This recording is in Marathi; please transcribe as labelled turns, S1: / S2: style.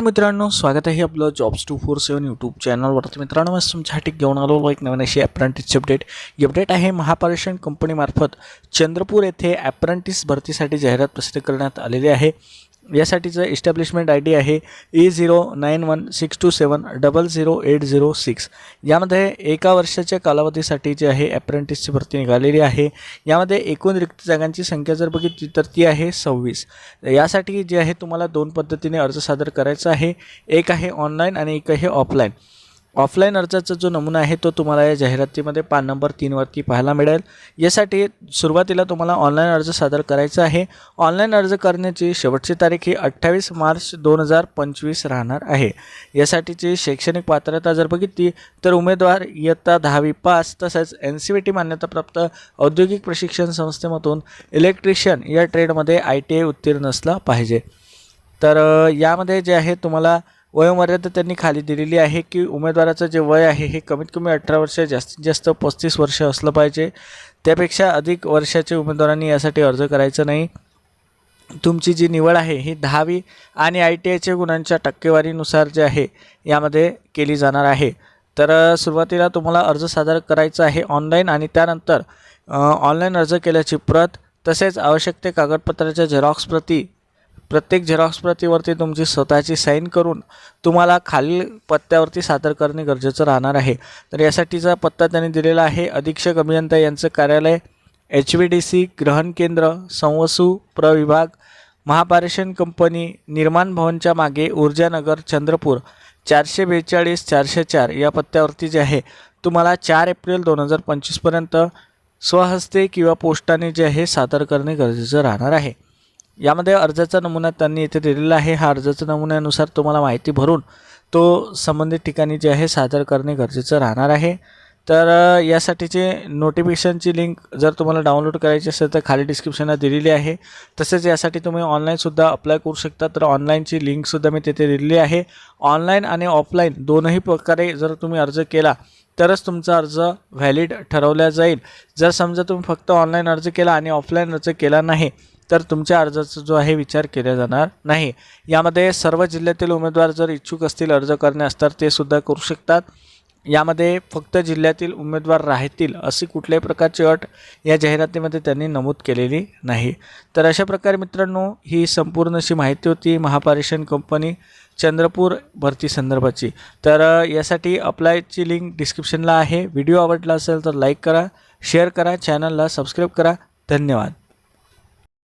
S1: तर मित्रांनो स्वागत आहे आपलं jobs two four seven YouTube चॅनलवर तर मित्रांनो मी तुमच्यासाठी घेऊन आलो एक नवीन अशी अप्रेंटिसची अपडेट ही अपडेट आहे महापारेषण कंपनीमार्फत चंद्रपूर येथे ॲप्रंटिस भरतीसाठी जाहिरात प्रसिद्ध करण्यात आलेली आहे. यासाठीचं इस्टॅब्लिशमेंट आय डी आहे E zero nine one six two seven double zero eight zero six यामध्ये एका वर्षाच्या कालावधीसाठी जे आहे ॲप्रेंटिसची भरती निघालेली आहे. यामध्ये एकूण रिक्त जागांची संख्या जर बघितली तर ती आहे सव्वीस. यासाठी जे आहे तुम्हाला दोन पद्धतीने अर्ज सादर करायचा आहे. एक आहे ऑनलाईन आणि एक आहे ऑफलाईन ऑफलाईन अर्जाचा जो नमुना आहे तो तुम्हाला या जाहिरातीमध्ये पान नंबर तीनवरती पाहायला मिळेल. यासाठी सुरुवातीला तुम्हाला ऑनलाईन अर्ज सादर करायचा आहे. ऑनलाईन अर्ज करण्याची शेवटची तारीख ही अठ्ठावीस मार्च दोन हजार पंचवीस राहणार आहे. यासाठीची शैक्षणिक पात्रता जर बघितली तर उमेदवार इयत्ता दहावी पास तसेच एन सी व्ही टी मान्यताप्राप्त औद्योगिक प्रशिक्षण संस्थेमधून इलेक्ट्रिशियन या ट्रेडमध्ये आय टी आय उत्तीर्ण असला पाहिजे. तर यामध्ये जे आहे तुम्हाला वयोमर्यादा त्यांनी खाली दिलेली आहे की उमेदवाराचं जे वय आहे हे कमीत कमी अठरा वर्ष जास्तीत जास्त पस्तीस वर्ष असलं पाहिजे. त्यापेक्षा अधिक वर्षाचे उमेदवारांनी यासाठी अर्ज करायचा नाही. तुमची जी निवड आहे ही दहावी आणि आय टी आयच्या गुणांच्या टक्केवारीनुसार जे आहे यामध्ये केली जाणार आहे. तर सुरुवातीला तुम्हाला अर्ज सादर करायचा आहे ऑनलाईन आणि त्यानंतर ऑनलाईन अर्ज केल्याची प्रत तसेच आवश्यक ते कागदपत्राच्या झेरॉक्स प्रती प्रत्येक झेरॉक्स प्रतीवरती तुमची स्वतःची साईन करून तुम्हाला खालील पत्त्यावरती सादर करणे गरजेचं राहणार आहे. तर यासाठीचा पत्ता त्यांनी दिलेला आहे. अधीक्षक अभियंता यांचं कार्यालय एच व्ही डी सी ग्रहण केंद्र संवसू प्रविभाग महापारेषण कंपनी निर्माण भवनच्या मागे ऊर्जानगर चंद्रपूर. चारशे बेचाळीस चारशे चार या पत्त्यावरती जे आहे तुम्हाला चार एप्रिल दोन हजार पंचवीसपर्यंत स्वहस्ते किंवा पोस्टाने जे आहे सादर करणे गरजेचं राहणार आहे. यामध्ये अर्जाचा नमुना त्यांनी इथे दिलेला आहे. हा अर्जाच्या नमुन्यानुसार तुम्हाला माहिती भरून तो संबंधित ठिकाणी जे आहे सादर करणे गरजेचं राहणार आहे. तर यासाठीचे नोटिफिकेशनची लिंक जर तुम्हाला डाउनलोड करायची असेल तर खाली डिस्क्रिप्शनला दिलेली आहे. तसेच यासाठी तुम्ही ऑनलाईनसुद्धा अप्लाय करू शकता. तर ऑनलाईनची लिंकसुद्धा मी तिथे दिलेली आहे. ऑनलाईन आणि ऑफलाईन दोनही प्रकारे जर तुम्ही अर्ज केला तरच तुमचा अर्ज व्हॅलिड ठरवला जाईल. जर समजा तुम्ही फक्त ऑनलाईन अर्ज केला आणि ऑफलाईन अर्ज केला नाही तर तुमच्या अर्जाचा जो आहे विचार केला जाणार नाही. यामध्ये सर्व जिल्ह्यातील उमेदवार जर इच्छुक असतील अर्ज करण्यास तर ते सुद्धा करू शकतात. यामध्ये फक्त जिल्ह्यातील उमेदवार राहतील अशी कुठल्याही प्रकारची अट या जाहिरातीमध्ये त्यांनी नमूद केलेली नाही. तर अशा प्रकारे मित्रांनो ही संपूर्ण अशी माहिती होती महापारेषण कंपनी चंद्रपूर भरती संदर्भाची. तर यासाठी अप्लायची लिंक डिस्क्रिप्शनला आहे. व्हिडिओ आवडला असेल तर लाईक करा शेअर करा चॅनलला सबस्क्राईब करा. धन्यवाद.